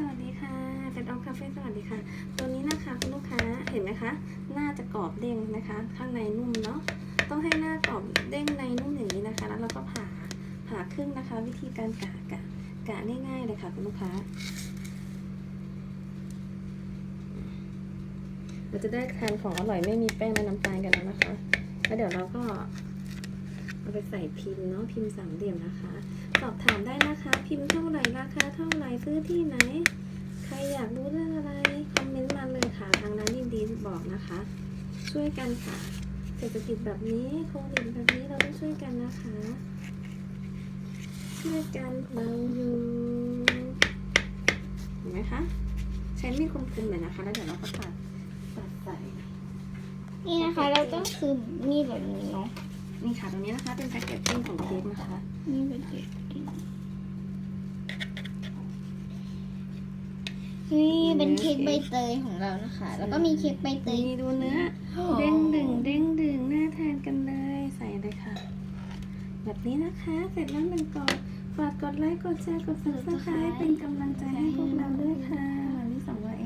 สวัสดีค่ะเฟดออฟคาเฟ่สวัสดีค่ะ ตัวนี้นะคะคุณลูกค้าเห็นไหมคะ หน้าจะกรอบเด้งนะคะ ข้างในนุ่มเนาะต้องให้หน้ากรอบเด้งในนุ่มอย่างนี้นะคะ แล้วเราก็ผ่าผ่าครึ่งนะคะ วิธีการกะกะกะง่ายๆเลยค่ะคุณลูกค้าเราจะได้ทานของอร่อยไม่มีแป้งและน้ำตาลกันแล้วนะคะ แล้วเดี๋ยวเราก็ เอาไปใส่พิมพ์เนาะพิมพ์สามเหลี่ยมนะคะ สอบถามได้นะคะ พิมพ์เท่าไหร่ราคาเท่าไหร่ซื้อที่ไหน ใครอยากรู้เรื่องอะไรคอมเมนต์มาเลยค่ะทางร้านยินดีบอกนะคะ ช่วยกันค่ะ เศรษฐกิจแบบนี้โควิดแบบนี้เราต้องช่วยกันนะคะ ช่วยกันเราอยู่เห็นไหมคะใช้มีดคมๆหน่อยนะคะ แล้วเดี๋ยวเราก็ตัดตัดใส่นี่นะคะ เราต้องคือมีดแบบนี้เนาะ นี่ค่ะตรงนี้นะคะ เป็นแพ็กเกจจิ้งของเค้กนะคะ นี่เป็นเด็กนี่เป็นเค้กใบเตยของเรานะคะ แล้วก็มีเค้กใบเตยนี่ดูเนื้อ เด้งดึงเด้งดึงน่าทานกันเลยใส่เลยค่ะ แบบนี้นะคะ เสร็จแล้วหนึ่งกล่องฝากกดไลค์กดแชร์กดซับสไครต์เป็นกำลังใจให้พวกเราด้วยค่ะวันนี้สองวันเองค่ะสวัสดีค่ะ